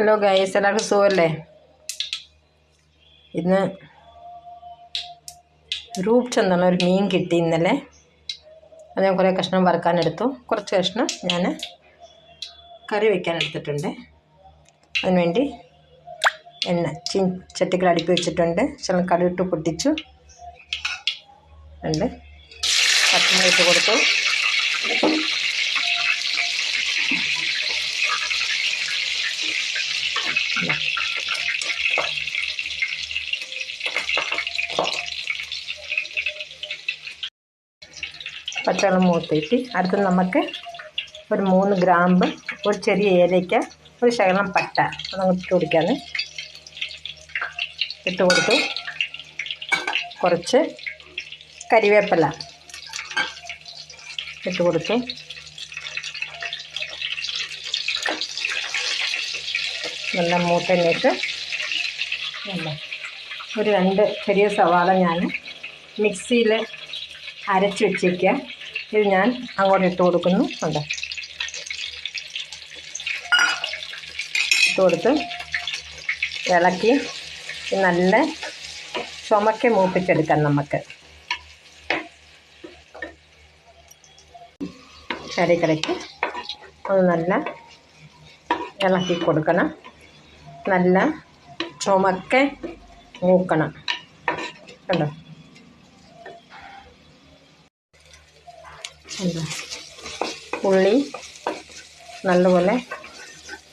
Hello guys എല്ലാവർക്കും സുഖമല്ലേ ഇന്ന് റൂപ് ചന്ദന ഒരു മീൻ കിട്ടി ഇന്നലെ. അത് ഞാൻ കുറേ കഷ്ണം വറുക്കാനെടുത്തു കുറച്ച് കഷ്ണം ഞാൻ കറി വയ്ക്കാൻ എടുത്തിട്ടുണ്ട്. അതിനുവേണ്ടി എണ്ണ ചീ ചട്ടിക്കൽ അടുപ്പി വെച്ചിട്ടുണ്ട്. ശകലം ഇട്ട് പൊട്ടിച്ചു. ഉണ്ട് പച്ചമുളക് ഇട്ട് കൊടുത്തു. പച്ചവെള്ളം മൂത്തിട്ട് അടുത്ത് നമുക്ക് ഒരു മൂന്ന് ഗ്രാമ്പ് ഒരു ചെറിയ ഏലയ്ക്ക ഒരു ശകലം പട്ട. അതങ്ങ് ഇട്ട് കൊടുക്കാന്ന്. ഇട്ട് കൊടുത്തു. കുറച്ച് കരിവേപ്പില ഇട്ട് കൊടുത്തു. നല്ല മൂത്തന്നിട്ട് ഒരു രണ്ട് ചെറിയ സവാള ഞാൻ മിക്സിയിൽ അരച്ച് വെച്ചേക്കുക ഇത് ഞാൻ അങ്ങോട്ട് ഇട്ട് കൊടുക്കുന്നു. ഉണ്ട് ഇട്ട് കൊടുത്ത് ഇളക്കി നല്ല ചുമക്കെ മൂപ്പിച്ചെടുക്കാം നമുക്ക്. ഇടയ്ക്കിടയ്ക്ക് ഒന്ന് നല്ല ഇളക്കി കൊടുക്കണം. നല്ല ചുമക്കെ മൂക്കണം. കണ്ടോ? ഉള്ളി നല്ലപോലെ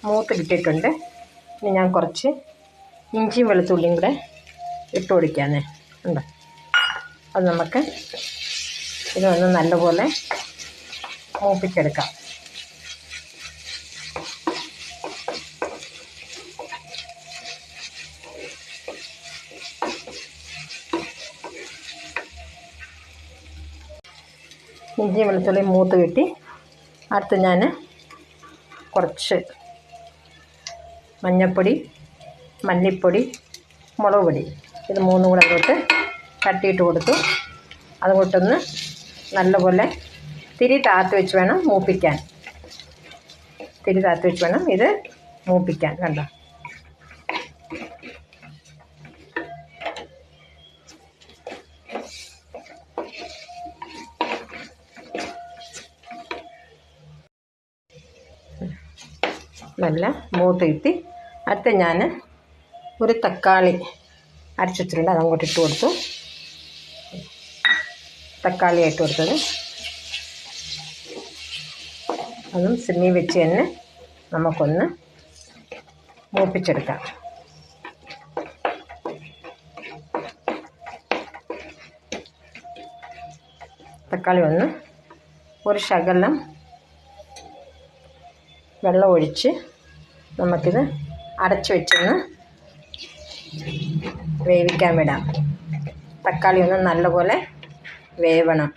മൂത്ത് കിട്ടിയിട്ടുണ്ട്. ഇനി ഞാൻ കുറച്ച് ഇഞ്ചിയും വെളുത്തുള്ളിയും കൂടെ ഇട്ട് കൊടുക്കാനേ ഉണ്ടോ അത് നമുക്ക് ഇതൊന്ന് നല്ലപോലെ മൂപ്പിച്ചെടുക്കാം. ഇഞ്ചി വെളുത്തുള്ളി മൂത്ത് കിട്ടി. അടുത്ത് ഞാൻ കുറച്ച് മഞ്ഞൾപ്പൊടി മല്ലിപ്പൊടി മുളക് പൊടി. ഇത് മൂന്നും കൂടെ അങ്ങോട്ട് തട്ടിയിട്ട് കൊടുത്തു. അതുകൊണ്ടൊന്ന് നല്ലപോലെ തിരി താത്ത് വെച്ച് വേണം മൂപ്പിക്കാൻ. തിരി താത്ത് വെച്ച് വേണം ഇത് മൂപ്പിക്കാൻ. കണ്ടോ? നല്ല മൂത്ത് കിട്ടി അടുത്ത ഞാൻ ഒരു തക്കാളി അരച്ചിട്ടുണ്ട് വെച്ചിട്ടുണ്ട് അത് അങ്ങോട്ട് ഇട്ട് കൊടുത്തു. തക്കാളി ഇട്ട് കൊടുത്തത്. അതും സിമ്മി വെച്ച് തന്നെ നമുക്കൊന്ന് മൂപ്പിച്ചെടുക്കാം. തക്കാളി ഒന്ന് ഒരു ശകലം വെള്ളം ഒഴിച്ച് നമുക്കിത് അടച്ചു വെച്ചൊന്ന് വേവിക്കാൻ വിടാം. തക്കാളി ഒന്ന് നല്ലപോലെ വേവണം.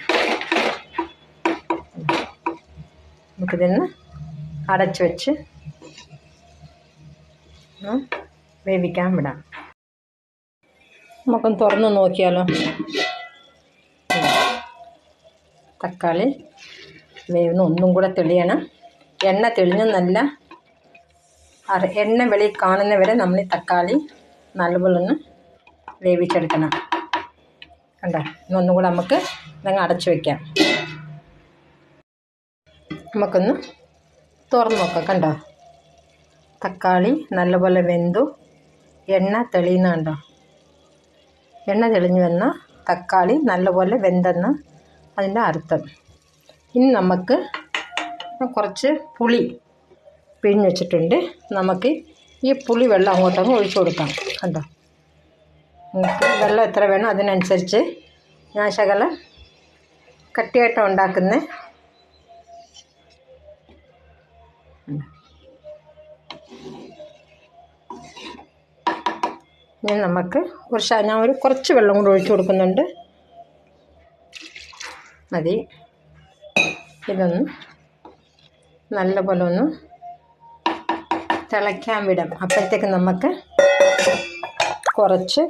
നമുക്കിതൊന്ന് അടച്ചു വെച്ച് വേവിക്കാൻ വിടാം. നമുക്കൊന്ന് തുറന്ന് നോക്കിയാലോ? തക്കാളി വേവുന്ന ഒന്നും കൂടെ തെളിയണം. എണ്ണ തെളിഞ്ഞ് നല്ല എണ്ണ വെളി കാണുന്ന വരെ നമ്മൾ ഈ തക്കാളി നല്ലപോലെ ഒന്ന് വേവിച്ചെടുക്കണം. കണ്ടോ? ഇന്നൊന്നും കൂടെ നമുക്ക് ഇതങ്ങ് അടച്ചു വയ്ക്കാം നമുക്കൊന്ന് തുറന്ന് നോക്കാം. കണ്ടോ? തക്കാളി നല്ലപോലെ വെന്തു. എണ്ണ തെളിയുന്ന കണ്ടോ? എണ്ണ തെളിഞ്ഞു വന്ന തക്കാളി നല്ലപോലെ വെന്തെന്ന് അതിന്റെ അർത്ഥം. ഇനി നമുക്ക് കുറച്ച് പുളി പിഴിഞ്ഞ് വെച്ചിട്ടുണ്ട്. നമുക്ക് ഈ പുളി വെള്ളം അങ്ങോട്ടങ്ങ് ഒഴിച്ചു കൊടുക്കാം. കണ്ടോ? വെള്ളം എത്ര വേണം അതിനനുസരിച്ച് ഞാൻ ശകല കട്ടിയായിട്ട് ഉണ്ടാക്കുന്നത് ഇനി നമുക്ക് കുറച്ച് ഞാൻ ഒരു കുറച്ച് വെള്ളം കൂടി ഒഴിച്ചു കൊടുക്കുന്നുണ്ട്. മതി. ഇതൊന്ന് നല്ലപോലെ ഒന്ന് തിളയ്ക്കാൻ വിടാം. അപ്പോഴത്തേക്ക് നമുക്ക് കുറച്ച്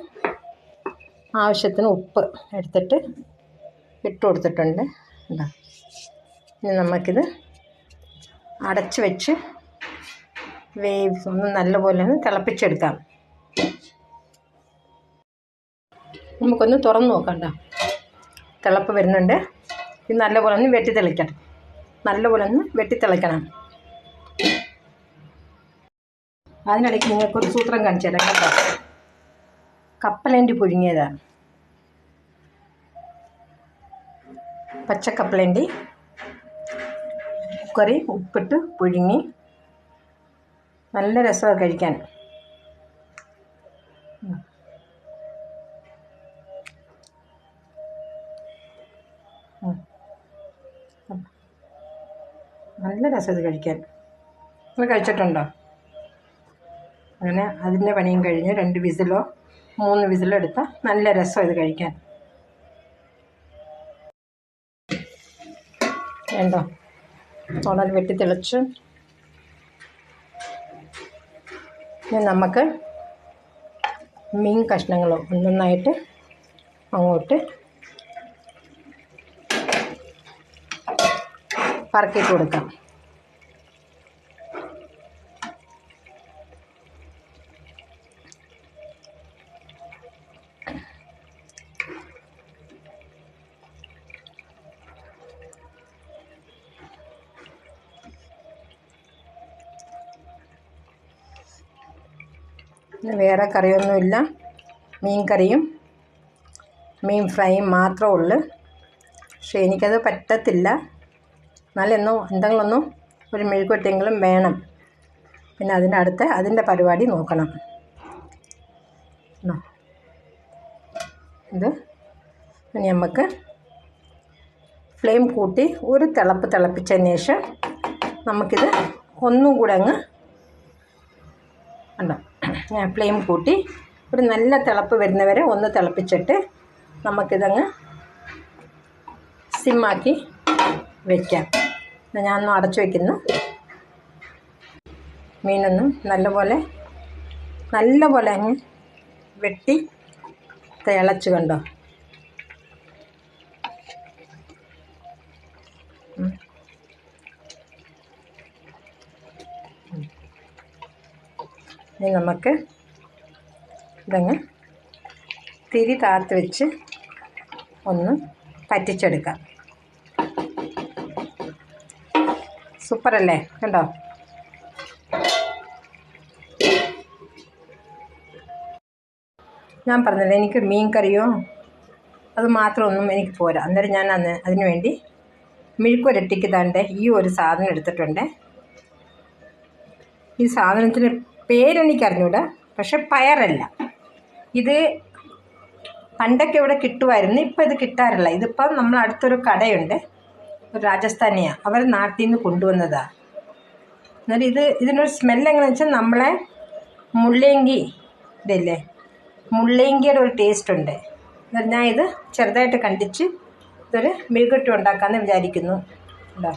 ആവശ്യത്തിന് ഉപ്പ് എടുത്തിട്ട് ഇട്ട് കൊടുത്തിട്ടുണ്ട്. എന്താ ഇനി നമുക്കിത് അടച്ച് വെച്ച് വേവ് ഒന്ന് നല്ലപോലെ ഒന്ന് തിളപ്പിച്ചെടുക്കാം. നമുക്കൊന്ന് തുറന്ന് നോക്കണ്ട തിളപ്പ് വരുന്നുണ്ട്. ഇത് നല്ലപോലെ ഒന്ന് വെട്ടി തെളിക്കണം നല്ലപോലെ ഒന്ന് വെട്ടിത്തിളയ്ക്കണം. അതിനിടയ്ക്ക് നിങ്ങൾക്കൊരു സൂത്രം കാണിച്ചു തരാം കേട്ടോ. കപ്പലണ്ടി പുഴുങ്ങിയതാണ് പച്ചക്കപ്പലണ്ടി കുക്കറി ഉപ്പിട്ട് പുഴുങ്ങി നല്ല രസമാണ് കഴിക്കാൻ. ഉം. നല്ല രസം ഇത് കഴിക്കാൻ. നിങ്ങൾ കഴിച്ചിട്ടുണ്ടോ? അങ്ങനെ അതിന്റെ പണിയും കഴിഞ്ഞ് രണ്ട് വിസിലോ മൂന്ന് വിസിലോ എടുത്താൽ നല്ല രസം ഇത് കഴിക്കാൻ. വേണ്ടോ? തോണൽ വെട്ടി തിളച്ച് ഇനി നമുക്ക് മീൻ കഷ്ണങ്ങൾ ഒന്നൊന്നായിട്ട് അങ്ങോട്ട് പറക്കിയിട്ട് കൊടുക്കാം. വേറെ കറിയൊന്നുമില്ല. മീൻ കറിയും മീൻ ഫ്രൈയും മാത്രമേ ഉള്ളൂ. പക്ഷേ എനിക്കത് പറ്റത്തില്ല. എന്നാലെന്നോ എന്തെങ്കിലുമൊന്നും ഒരു മെഴുകുവരട്ടിയെങ്കിലും വേണം. പിന്നെ അതിന്റെ അടുത്ത് അതിന്റെ പരിപാടി നോക്കണം? ഇത് ഇനി നമുക്ക് ഫ്ലെയിം കൂട്ടി ഒരു തിളപ്പ് തിളപ്പിച്ചതിന് ശേഷം നമുക്കിത് ഒന്നും കൂടെ അങ്ങ് ഉണ്ടോ ഞാൻ ഫ്ലെയിം കൂട്ടി ഒരു നല്ല തിളപ്പ് വരുന്നവരെ ഒന്ന് തിളപ്പിച്ചിട്ട് നമുക്കിതങ്ങ് സിമ്മാക്കി വയ്ക്കാം ഒന്ന് അടച്ചു വയ്ക്കുന്നു മീനൊന്നും നല്ലപോലെ നല്ലപോലെ അങ്ങ് വെട്ടി തിളച്ച് കണ്ടോ? ഇനി നമുക്ക് ഇതങ്ങ് തിരി താത്ത് വെച്ച് ഒന്ന് പറ്റിച്ചെടുക്കാം. സൂപ്പറല്ലേ? കണ്ടോ? ഞാൻ പറഞ്ഞത് എനിക്ക് മീൻ കറിയോ അത് മാത്രമൊന്നും എനിക്ക് പോരാ. അന്നേരം ഞാൻ അന്ന് അതിന് വേണ്ടി മെഴുക്കുരട്ടിക്ക് തന്റെ ഈ ഒരു സാധനം എടുത്തിട്ടുണ്ട്. ഈ സാധനത്തിന് പേരെനിക്കറിഞ്ഞൂടാ പക്ഷെ പയറല്ല. ഇത് പണ്ടൊക്കെ ഇവിടെ കിട്ടുമായിരുന്നു ഇപ്പം ഇത് കിട്ടാറില്ല. ഇതിപ്പം നമ്മൾ അടുത്തൊരു കടയുണ്ട്. രാജസ്ഥാനിയാണ് അവർ നാട്ടിൽ നിന്ന് കൊണ്ടുവന്നതാണ് എന്നാൽ ഇത് ഇതിനൊരു സ്മെല്ല് എങ്ങനെയാണെന്ന് വെച്ചാൽ നമ്മളെ മുള്ളേങ്കി ഇതല്ലേ? മുള്ളേങ്കിയുടെ ഒരു ടേസ്റ്റ് ഉണ്ട്. ഞാൻ ഇത് ചെറുതായിട്ട് കണ്ടിച്ച് ഇതൊരു മെഴുകട്ടി ഉണ്ടാക്കാമെന്ന് വിചാരിക്കുന്നു. ഉണ്ടോ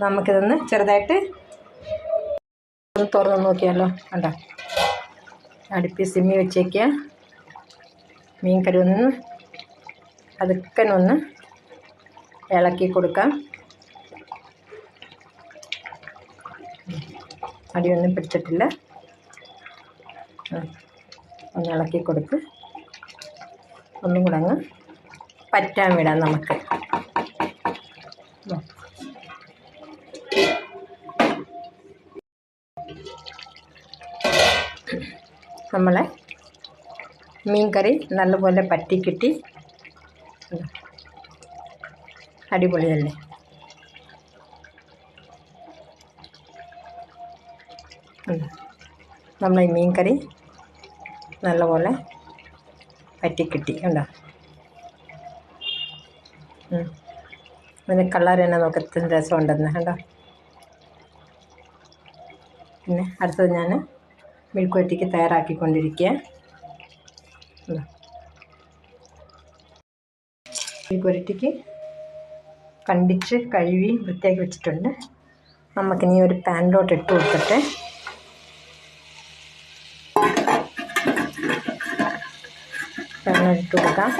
നമുക്കിതൊന്ന് ചെറുതായിട്ട് ഒന്ന് തുറന്ന് നോക്കിയാലോ? കണ്ടോ? അടുപ്പി സിമ്മി വെച്ചേക്കുക മീൻ കറി ഒന്ന് പതുക്കനൊന്ന് ഇളക്കി കൊടുക്കാം. അടിയൊന്നും പിടിച്ചിട്ടില്ല. ഒന്ന് ഇളക്കി കൊടുത്ത് ഒന്നും കൂടെ അങ്ങ് പറ്റാൻ വിടാം നമുക്ക്. നമ്മളെ മീൻ കറി നല്ലപോലെ പറ്റി കിട്ടി ഉം. അടിപൊളിയല്ലേ? തന്നെ നമ്മൾ ഈ മീൻ കറി നല്ലപോലെ പറ്റിക്കിട്ടി കണ്ടോ. അതിന് കളർ തന്നെ നോക്കത്തിന് രസമുണ്ടെന്ന് കണ്ടോ? പിന്നെ അടുത്തത് ഞാൻ മിൽക്ക് മെഴുക്കുവരട്ടിക്ക് തയ്യാറാക്കിക്കൊണ്ടിരിക്കുക മെഴുക്കുവരട്ടിക്ക് കണ്ടിച്ച് കഴുകി വൃത്തിയാക്കി വെച്ചിട്ടുണ്ട്. നമുക്കിനി ഒരു പാനിലോട്ട് ഇട്ട് കൊടുത്തിട്ട് പാനിലോട്ട് കൊടുക്കാം.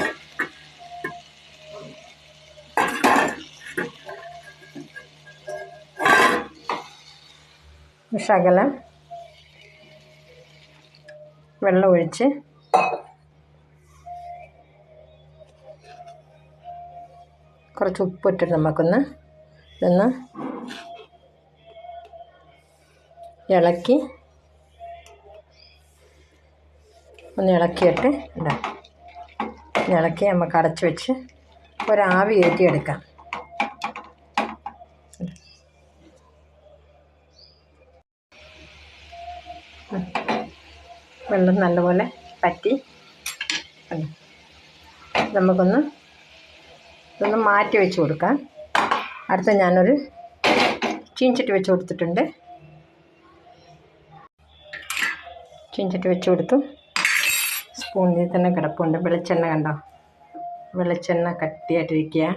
ശകലം വെള്ളം ഒഴിച്ച് കുറച്ച് ഉപ്പിട്ടിട്ട് നമുക്കൊന്ന് ഇതൊന്ന് ഇളക്കി ഒന്ന് ഇളക്കിയിട്ട് ഇതാ. ഇളക്കി നമുക്ക് അടച്ച് വെച്ച് ഒരാവി ഏറ്റിയെടുക്കാം വെള്ളം നല്ലപോലെ പറ്റി? നമുക്കൊന്ന് ഇതൊന്ന് മാറ്റി വെച്ച് കൊടുക്കാം. അടുത്ത ഞാനൊരു ചീഞ്ചട്ടി വെച്ച് കൊടുത്തിട്ടുണ്ട്. ചീഞ്ചട്ടി വെച്ച് കൊടുത്തു. സ്പൂണിൽ തന്നെ കിടപ്പുണ്ട്. വെളിച്ചെണ്ണ കണ്ടോ? വെളിച്ചെണ്ണ കട്ടിയായിട്ടിരിക്കുക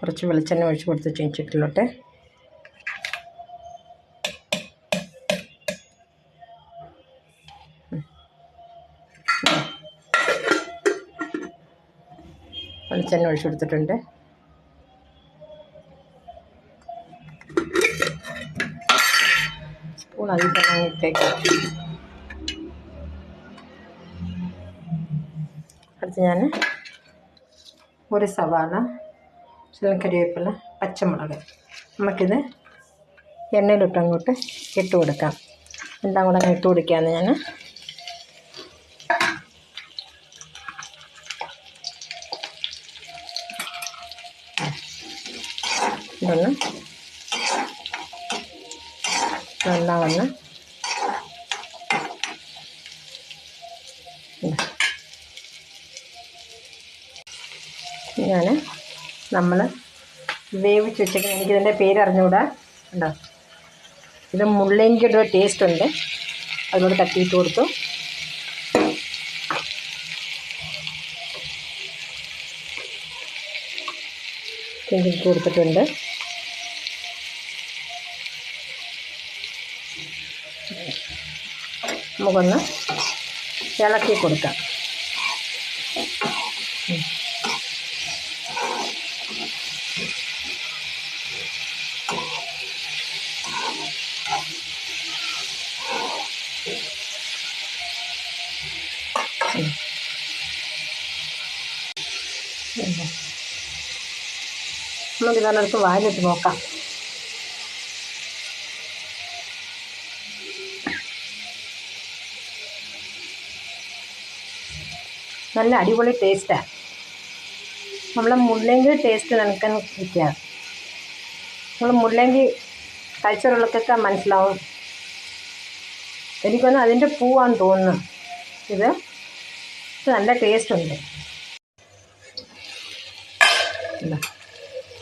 കുറച്ച് വെളിച്ചെണ്ണ ഒഴിച്ച് കൊടുത്ത് ചീഞ്ചട്ടിയിലോട്ട്. വെളിച്ചെണ്ണ ഒഴിച്ച് കൊടുത്തിട്ടുണ്ട്. സ്പൂൺ അതിൽ തന്നെ ഇട്ടേക്കാം. അടുത്ത് ഞാൻ ഒരു സവാള ശകലം കരിവേപ്പില പച്ചമുളക് നമുക്കിത് എണ്ണയിലിട്ട് അങ്ങോട്ട് ഇട്ട് കൊടുക്കാം. എല്ലാം കൂടെ ഇട്ട് കൊടുക്കുകയാണ് ഞാൻ ഇതൊന്ന് ഒന്ന് ഞാൻ നമ്മൾ വേവിച്ച് വെച്ചിട്ട് എനിക്കിതിന്റെ പേര് അറിഞ്ഞുകൂടാ ഉണ്ടോ ഇത് മുള്ളങ്കിയുടെ ഒരു ടേസ്റ്റ് ഉണ്ട് അതിനോട് തട്ടിയിട്ട് കൊടുത്തു. കൊടുത്തിട്ടുണ്ട്. നമുക്കൊന്ന് ഇളക്കി കൊടുക്കാം. നമുക്ക് ഇതൊന്നെടുത്ത് വായിലിട്ട് നോക്കാം നല്ല അടിപൊളി ടേസ്റ്റാണ് നമ്മളെ മുള്ളങ്കി ടേസ്റ്റ് നിനക്കാൻ നിൽക്കുക നമ്മൾ മുള്ളങ്കി കൾച്ചറുകളൊക്കെ മനസ്സിലാവും. എനിക്കൊന്ന് അതിന്റെ പൂവാന്ന് തോന്നുന്നു. ഇത് നല്ല ടേസ്റ്റ് ഉണ്ട്.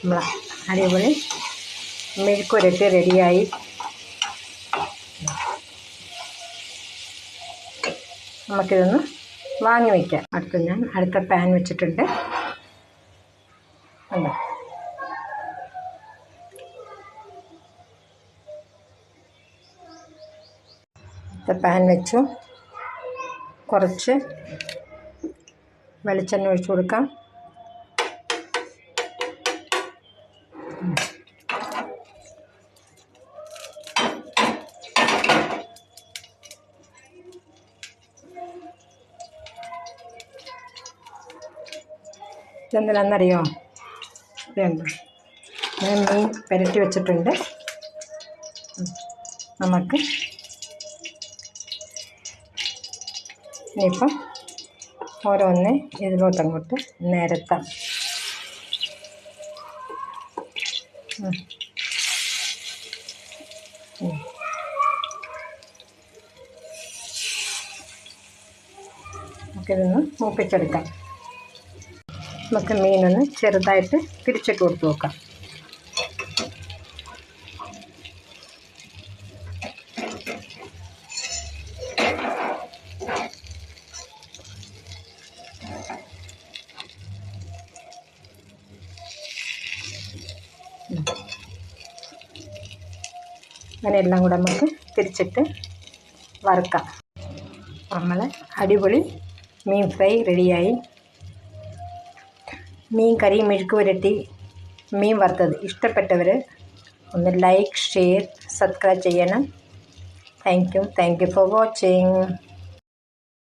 നമ്മൾ അടിപൊളി മെഴുക്കുരട്ടി റെഡിയായി. നമുക്കിതൊന്ന് വാങ്ങി വയ്ക്കാം അടുത്ത ഞാൻ അടുത്ത പാൻ വെച്ചിട്ടുണ്ട്. അടുത്ത പാൻ വെച്ചു. കുറച്ച് വെളിച്ചെണ്ണ ഒഴിച്ചു കൊടുക്കാം. ഇതെന്തിനാണെന്നറിയോ ഇതുണ്ട്. ഞാൻ മീൻ പുരട്ടി വെച്ചിട്ടുണ്ട്. നമുക്ക് ഇനിയിപ്പം ഓരോന്ന് ഇതിലോട്ടങ്ങോട്ട് നിരത്താം. നമുക്കിതൊന്ന് മൂപ്പിച്ചെടുക്കാം. നമുക്ക് മീനൊന്ന് ചെറുതായിട്ട് തിരിച്ചിട്ട് കൊടുത്ത് നോക്കാം. അങ്ങനെ എല്ലാം കൂടെ നമുക്ക് തിരിച്ചിട്ട് വറുക്കാം. നമ്മൾ അടിപൊളി മീൻ ഫ്രൈ റെഡിയായി മീൻ കറി മെഴുക്ക് പുരട്ടി മീൻ വറുത്തത്. ഇഷ്ടപ്പെട്ടവർ ഒന്ന് ലൈക്ക് ഷെയർ സബ്സ്ക്രൈബ് ചെയ്യണം. Thank you thank you for watching